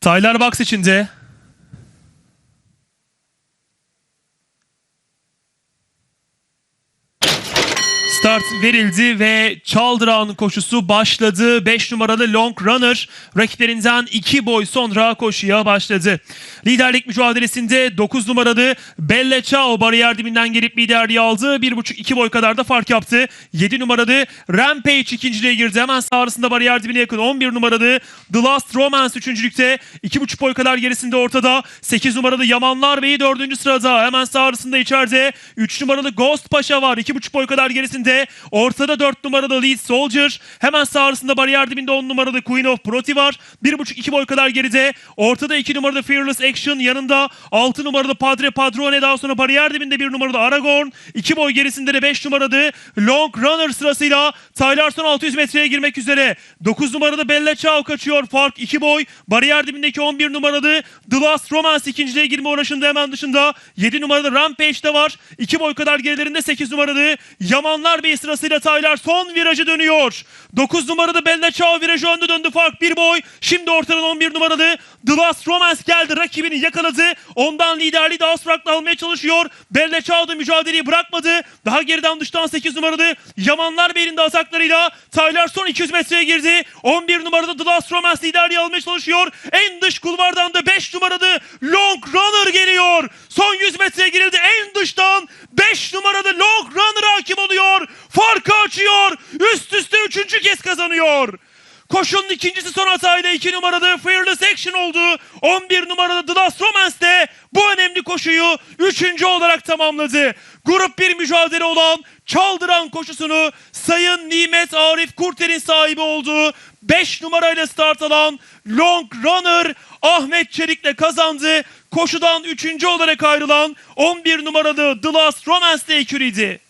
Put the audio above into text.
Tyler Box içinde. Start verildi ve Çaldıran koşusu başladı. 5 numaralı Long Runner rakiplerinden 2 boy sonra koşuya başladı. Liderlik mücadelesinde 9 numaralı Belle Ciao bariyer dibinden gelip liderliği aldı. 1,5-2 boy kadar da fark yaptı. 7 numaralı Rampage ikinciliğe girdi. Hemen sağ arasında bariyer dibine yakın 11 numaralı The Last Romance üçüncülükte. 2,5 boy kadar gerisinde ortada. 8 numaralı Yamanlar Bey'i 4. sırada. Hemen sağ arasında içeride 3 numaralı Ghost Paşa var. 2,5 boy kadar gerisinde. Ortada 4 numaralı Lead Soldier. Hemen sağ arasında bariyer dibinde 10 numaralı Queen of Proti var. 1,5-2 boy kadar geride. Ortada 2 numaralı Fearless Action. Yanında 6 numaralı Padre Padrone. Daha sonra bariyer dibinde 1 numaralı Aragorn. 2 boy gerisinde de 5 numaralı Long Runner sırasıyla Tyler son 600 metreye girmek üzere. 9 numaralı Bella Ciao kaçıyor. Fark 2 boy. Bariyer dibindeki 11 numaralı The Last Romance ikinciliğe girme uğraşında hemen dışında. 7 numaralı Rampage de var. 2 boy kadar gerilerinde 8 numaralı Yamanlar Bey sırasıyla Tyler son virajı dönüyor. 9 numaralı Bella Ciao virajı önde döndü. Fark 1 boy. Şimdi ortadan 11 numaralı The Last Romance geldi. Rakibini yakaladı. Ondan liderliği daha süratli almaya çalışıyor. Bella da mücadeleyi bırakmadı. Daha geriden dıştan 8 numaralı Yamanlar Bey'in de ataklarıyla Tyler son 200 metreye girdi. 11 numaralı The Last Romance liderliği almaya çalışıyor. En dış kulvardan da 5 numaralı Long Runner geliyor. Son 100 metreye girildi. En dıştan 5 numaralı Long Runner hakim oluyor. Açıyor. Üst üste 3. kez kazanıyor. Koşunun ikincisi son hatayla 2 numaralı Fearless Action oldu. 11 numaralı The Last Romance de bu önemli koşuyu 3. olarak tamamladı. Grup bir mücadele olan Çaldıran koşusunu Sayın Nimet Arif Kurter'in sahibi olduğu 5 numarayla start alan Long Runner Ahmet Çelik'le kazandı. Koşudan 3. olarak ayrılan 11 numaralı The Last Romance de eküriydi.